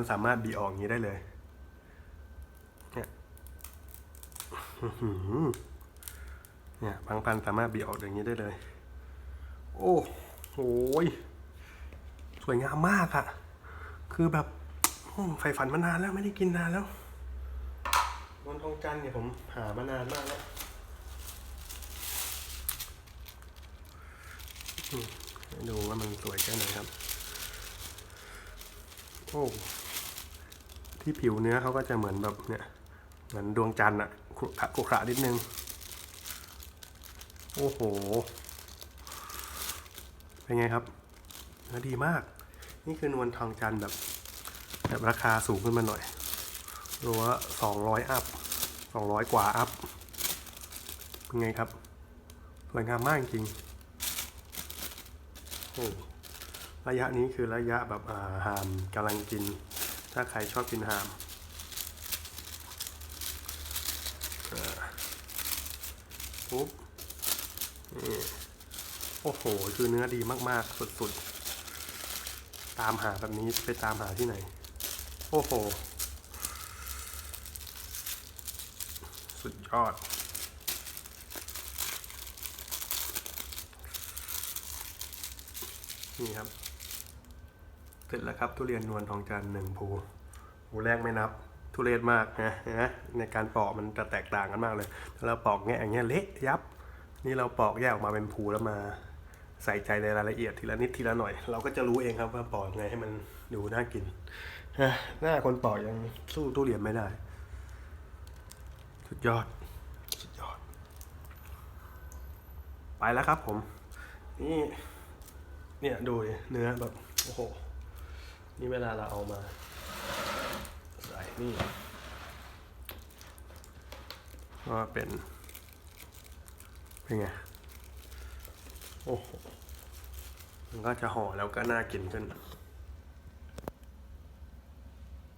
มันสามารถบีออกอย่างนี้ได้เลยเนี่ยอื้อหือเนี่ยบางพันสามารถบีออกอย่างนี้ได้เลย โอ้โหสวยงามมากอะคือแบบอืมใฝ่ฝันมานานแล้วไม่ได้กินนานแล้วนวลทองจันทร์เนี่ยผมหามานานมากแล้วดูว่ามันสวยแค่ไหนครับ โอ้ ที่ผิวเนื้อเขาก็จะเหมือนแบบเนี่ยเหมือนดวงจันทร์อะขรุขระขรุขระนิดนึง โอ้โห เป็นไงครับนดีมาก นี่คือนวลทองจันทร์แบบ แบบราคาสูงขึ้นมาหน่อยรัวสองร้อยอัพสองร้อยกว่าอัพ เป็นไงครับ สวยงามมากจริงโอ้ระยะนี้คือระยะแบบอาหามกำลังกิน ถ้าใครชอบกินหามปุ๊บนี่โอ้โห คือเนื้อดีมากๆ สุดๆ ตามหาแบบนี้ไปตามหาที่ไหน โอ้โห สุดยอด นี่ครับ เสร็จแล้วครับทุเรียนนวลทองจันทร์หนึ่งภูภูแรกไม่นับ ทุเรศมากนะนะในการปอกมันจะแตกต่างกันมากเลยถ้าเราปอกแงอย่างเงี้ยเละยับ นี่เราปอกแยกออกมาเป็นภูแล้วมาใส่ใจในรายละเอียดทีละนิดทีละหน่อย เราก็จะรู้เองครับว่าปอกยังไงให้มันดูน่ากินนะหน้าคนปอกยังสู้ทุเรียนไม่ได้ สุดยอด สุดยอด ไปแล้วครับผม นี่ เนี่ยดูเนื้อแบบ โอ้โห นี่เวลาเราเอามา ใส่นี่ก็เป็น เป็นไง โอ้โห มันก็จะห่อแล้วก็น่ากินขึ้น